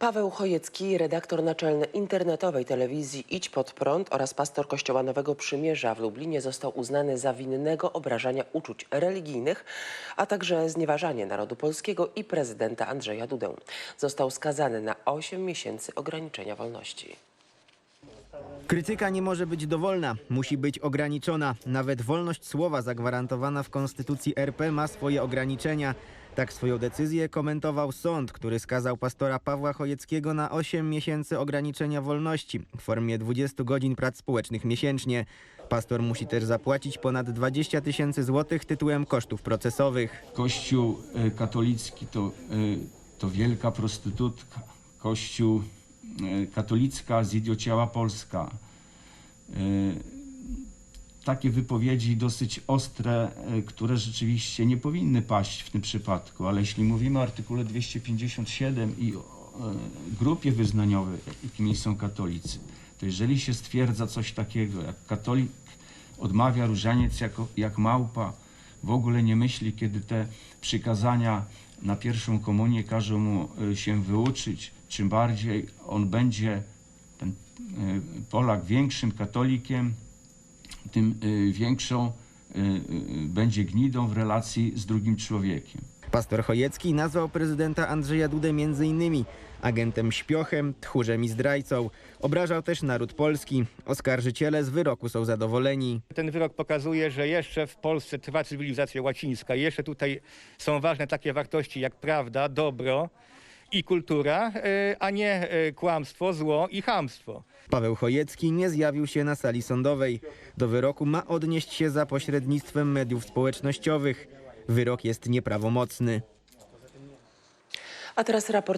Paweł Chojecki, redaktor naczelny internetowej telewizji Idź Pod Prąd oraz pastor Kościoła Nowego Przymierza w Lublinie został uznany za winnego obrażania uczuć religijnych, a także znieważanie narodu polskiego i prezydenta Andrzeja Dudę. Został skazany na 8 miesięcy ograniczenia wolności. Krytyka nie może być dowolna, musi być ograniczona. Nawet wolność słowa zagwarantowana w Konstytucji RP ma swoje ograniczenia. Tak swoją decyzję komentował sąd, który skazał pastora Pawła Chojeckiego na 8 miesięcy ograniczenia wolności w formie 20 godzin prac społecznych miesięcznie. Pastor musi też zapłacić ponad 20 tysięcy złotych tytułem kosztów procesowych. Kościół e, katolicki to, e, to wielka prostytutka. Kościół e, katolicka zidiociała Polska. E, Takie wypowiedzi dosyć ostre, e, które rzeczywiście nie powinny paść w tym przypadku, ale jeśli mówimy o artykule 257 i o e, grupie wyznaniowej, jakimi są katolicy, to jeżeli się stwierdza coś takiego, jak katolik odmawia różaniec jako, jak małpa, w ogóle nie myśli, kiedy te przykazania na pierwszą komunię każą mu y, się wyuczyć, czym bardziej on będzie, ten Polak, większym katolikiem, tym y, większą y, y, będzie gnidą w relacji z drugim człowiekiem. Pastor Chojecki nazwał prezydenta Andrzeja Dudę m.in. agentem śpiochem, tchórzem i zdrajcą. Obrażał też naród polski. Oskarżyciele z wyroku są zadowoleni. Ten wyrok pokazuje, że jeszcze w Polsce trwa cywilizacja łacińska. Jeszcze tutaj są ważne takie wartości jak prawda, dobro i kultura, e, a nie e, kłamstwo, zło i chamstwo. Paweł Chojecki nie zjawił się na sali sądowej. Do wyroku ma odnieść się za pośrednictwem mediów społecznościowych. Wyrok jest nieprawomocny. A teraz raport